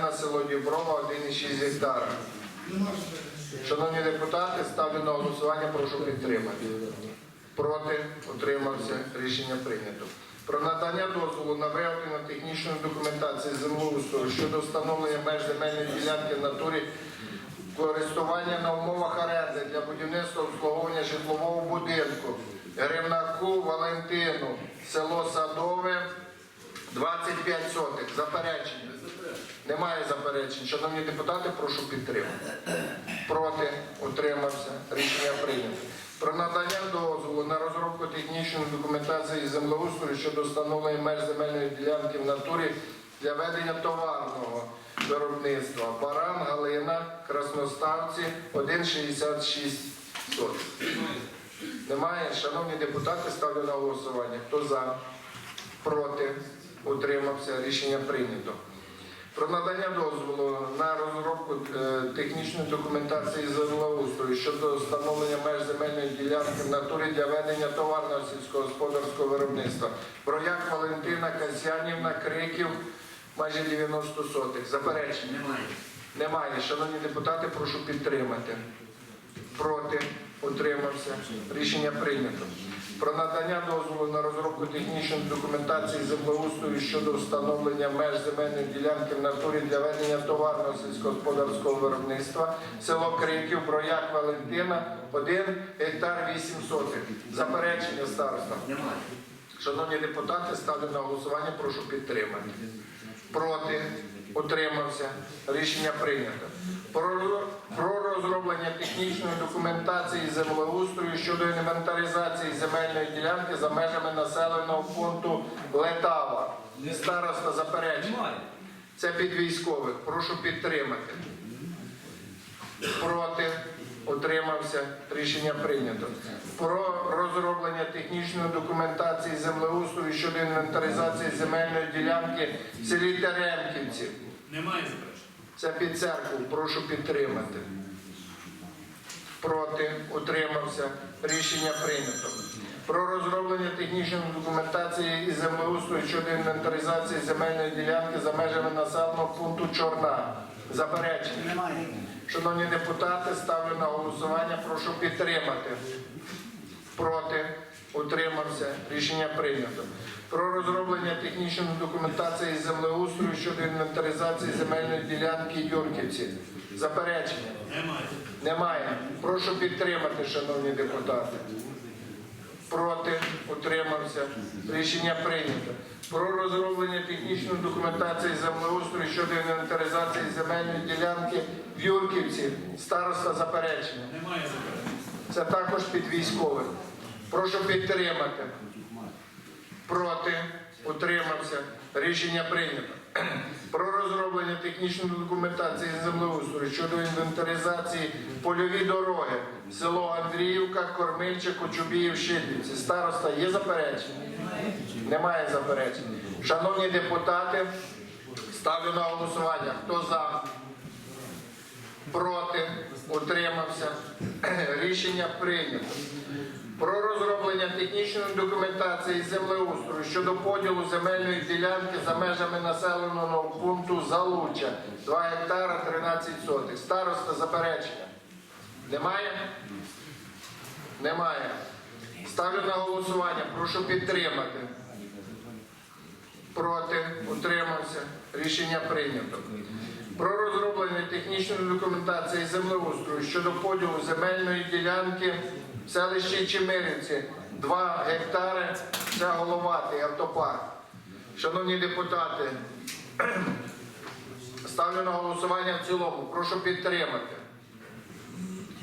на село Діброва 1,6 гектара. Шановні депутати, ставлю на голосування, прошу підтримати. Проти, утримався, рішення прийнято. Про надання дозволу на виготовлення технічної документації землеустрою щодо встановлення меж земельної ділянки в натурі користування на умовах оренди для будівництва обслуговування житлового будинку Гривнаку Валентину, село Садове, 25 сотих. Заперечення. Немає заперечень. Шановні депутати, прошу підтримати. Проти, утримався. Рішення прийнято. Про надання дозволу на розробку технічної документації землеустрою щодо встановлення меж земельної ділянки в натурі для ведення товарного виробництва. Баран, Галина, Красноставці, 1,66 сотих. Немає. Шановні депутати, ставлю на голосування. Хто за? Проти? Утримався. Рішення прийнято. Про надання дозволу на розробку е, технічної документації землеустрою щодо встановлення меж земельної ділянки в натурі для ведення товарного сільськогосподарського виробництва. Брояк Валентина Касянівна, Криків, майже 90 сотих. Заперечення? Немає. Немає. Шановні депутати, прошу підтримати. Проти? Утримався. Рішення прийнято. Про надання дозволу на розробку технічної документації землеустрою щодо встановлення меж земельної ділянки в натурі для ведення товарного сільськогосподарського виробництва. Село Криків, Брояк Валентина, 1 гектар 8 сотих. Заперечення староста. Немає. Шановні депутати, ставлю на голосування, прошу підтримати. Проти, утримався, рішення прийнято. Про, розроблення технічної документації землеустрою щодо інвентаризації земельної ділянки за межами населеного пункту Летава. Староста заперечення. Це під військових. Прошу підтримати. Проти. Утримався. Рішення прийнято. Про розроблення технічної документації землеустрою щодо інвентаризації земельної ділянки в селі Теремківці. Немає заперечень. Це під церкву. Прошу підтримати. Проти. Утримався. Рішення прийнято. Про розроблення технічної документації і землеустрою щодо інвентаризації земельної ділянки за межами населеного пункту Чорна. Заперечення. Немає. Шановні депутати, ставлю на голосування. Прошу підтримати. Проти. Утримався. Рішення прийнято. Про розроблення технічної документації землеустрою щодо інвентаризації земельної ділянки Юрківці. Заперечення. Немає. Немає. Прошу підтримати, шановні депутати. Проти, утримався. Рішення прийнято. Про розроблення технічної документації землеустрою щодо інвентаризації земельної ділянки в Юрківці. Староста заперечення. Немає заперечень. Це також під військових. Прошу підтримати. Проти, утримався. Рішення прийнято. Про розроблення технічної документації землеустрою щодо інвентаризації польові дороги. Село Андріївка, Кормильчик, Кочубіїв, Шидлівці. Староста, є заперечення? Немає заперечень. Шановні депутати, ставлю на голосування. Хто за? Проти, утримався. Рішення прийнято. Розроблення технічної документації землеустрою щодо поділу земельної ділянки за межами населеного пункту Залуча 2 гектара 13 сотих. Староста заперечення. Немає? Немає. Ставлю на голосування. Прошу підтримати. Проти, утримався. Рішення прийнято. Про розроблення технічної документації землеустрою щодо поділу земельної ділянки в селищі Чемирівці 2 гектари. Це головатий автопарк. Шановні депутати, ставлю на голосування в цілому. Прошу підтримати.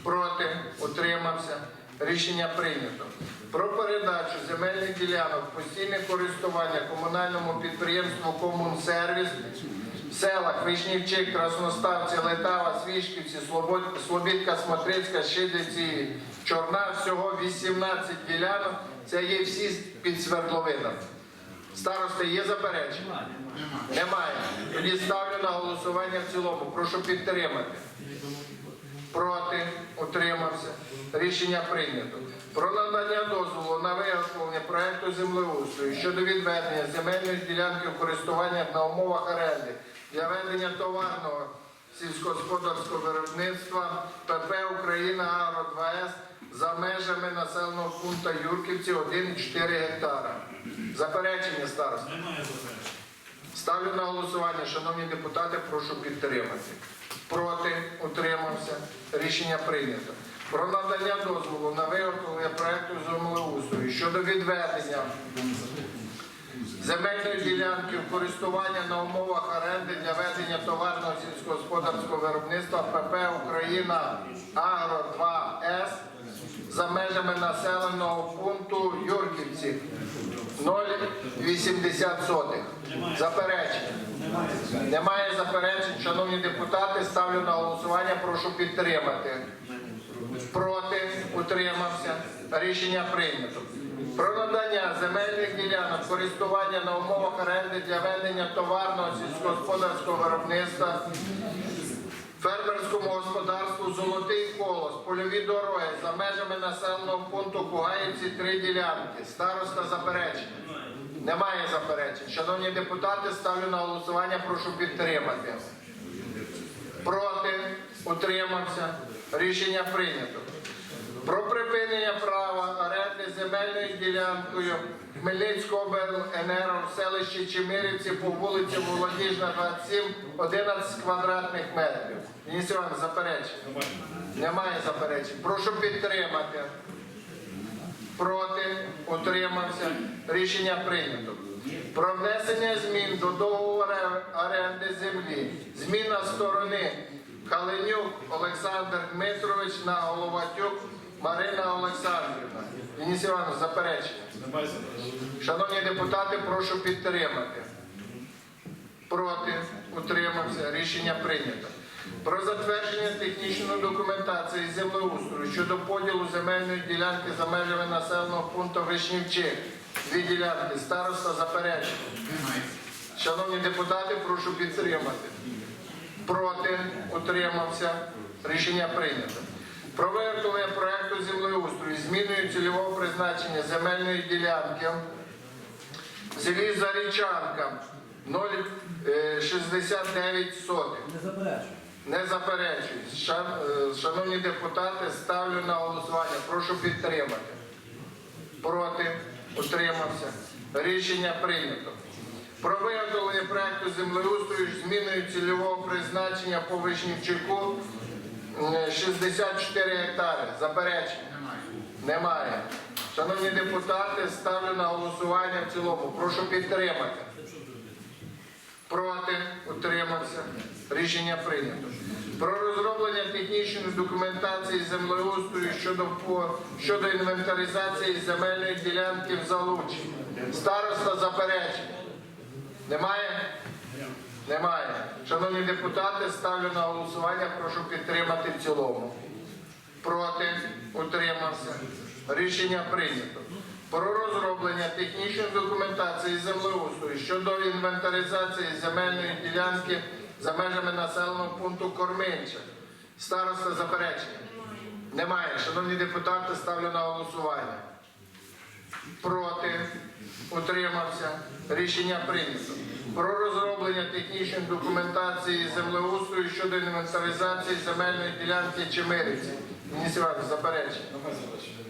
Проти, утримався. Рішення прийнято. Про передачу земельних ділянок постійне користування комунальному підприємству Комунсервіс селах Вишнівчик, Красноставці, Летава, Свішківці, Слобідка, Смотрицька, Шидлівці, Чорна. Всього 18 ділянок. Це є всі під свердловинами. Старости, є заперечення? Немає. Тоді ставлю на голосування в цілому. Прошу підтримати. Проти, утримався. Рішення прийнято. Про надання дозволу на виготовлення проекту землеустрою щодо відведення земельної ділянки в користування на умовах оренди для ведення товарного сільськогосподарського виробництва ПП Україна Агро 2С за межами населеного пункту Юрківці 1,4 гектара. Заперечення староста. Немає заперечень. Ставлю на голосування, шановні депутати, прошу підтримати. Проти, утримався. Рішення прийнято. Про надання дозволу на виготовлення проекту землеустрою щодо відведення земельної ділянки в користування на умовах оренди для ведення товарного сільськогосподарського виробництва ПП Україна Агро 2С за межами населеного пункту Юрківці 0,80 сотих. Заперечення. Немає заперечень, шановні депутати, ставлю на голосування, прошу підтримати. Проти, утримався. Рішення прийнято. Про надання земельних ділянок користування на умовах оренди для ведення товарного сільськогосподарського виробництва фермерському господарству Золотий колос, польові дороги за межами населеного пункту Кугаївці три ділянки. Староста заперечення. Немає заперечень. Шановні депутати, ставлю на голосування, прошу підтримати. Утримався. Рішення прийнято. Про припинення права оренди земельною ділянкою Хмельницького обленерго в селищі Чемирівці по вулиці Молодіжна, 27, 11 квадратних метрів. Денис Іванович, заперечення? Немає заперечень. Прошу підтримати. Проти, утримався. Рішення прийнято. Про внесення змін до договору оренди землі. Зміна сторони Каленюк Олександр Дмитрович на Головатюк Марина Олександрівна. Денис Іванович, заперечення. Шановні депутати, прошу підтримати. Проти, утримався, рішення прийнято. Про затвердження технічної документації землеустрою щодо поділу земельної ділянки за межами населеного пункту Вишнівчик. Дві ділянки. Староста заперечення. Шановні депутати, прошу підтримати. Проти, утримався, рішення прийнято. Про виготовлення проекту землеустрою зміною цільового призначення земельної ділянки в селі Зарічанка 0,69 сотих. Не заперечую. Не заперечують. Е, Шановні депутати, ставлю на голосування. Прошу підтримати. Проти, утримався. Рішення прийнято. Про виготовлення проекту землеустрою зміною цільового призначення по Вишнівчику е, 64 гектари. Заперечення? Немає. Шановні депутати, ставлю на голосування в цілому. Прошу підтримати. Проти, утримався. Рішення прийнято. Про розроблення технічної документації землеустрою щодо, щодо інвентаризації земельної ділянки в Залучі. Староста заперечення. Немає? Немає. Шановні депутати, ставлю на голосування, прошу підтримати в цілому. Проти, утримався. Рішення прийнято. Про розроблення технічної документації землеустрою щодо інвентаризації земельної ділянки за межами населеного пункту Корминча. Староста заперечення. Немає. Шановні депутати, ставлю на голосування. Проти, утримався. Рішення прийнято. Про розроблення технічної документації землеустрою щодо інвентаризації земельної ділянки. Денис Іванович, заперечення.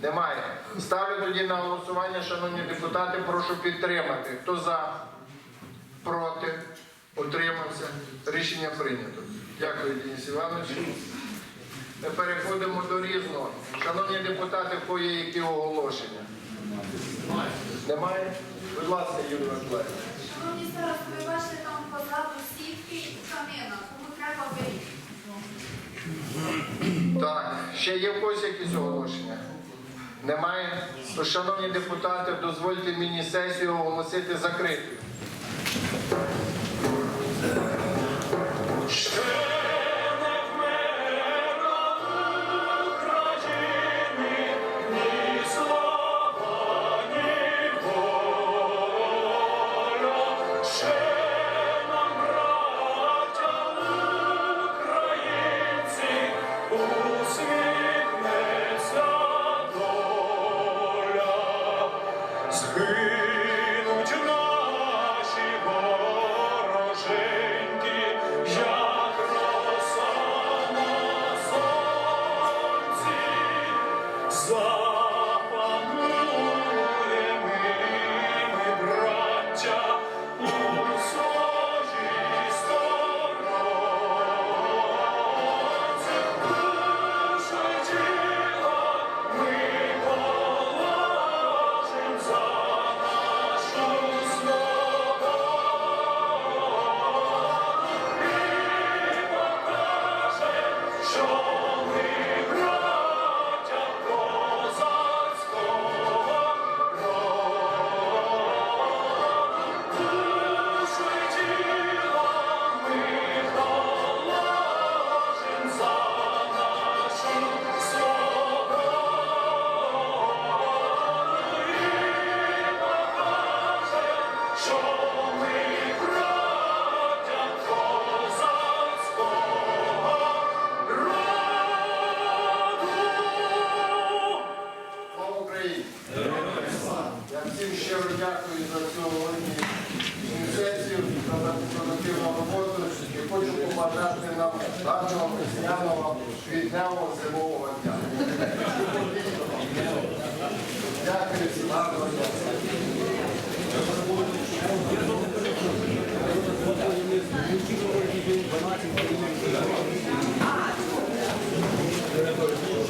Немає. Ставлю тоді на голосування, шановні депутати, прошу підтримати. Хто за? Проти? Утримався? Рішення прийнято. Дякую, Денис Іванович. Ми переходимо до різного. Шановні депутати, в є які оголошення? Немає? Будь ласка, Юрій Миколаївич. Шановні старости, ви бачите там позаду сітки і тканина, тому треба вийти. Так, ще є в когось якісь оголошення? Немає? То, шановні депутати, дозвольте мені сесію оголосити закритою. матешти нам давнього весняного що зимового дня. Дякую всім за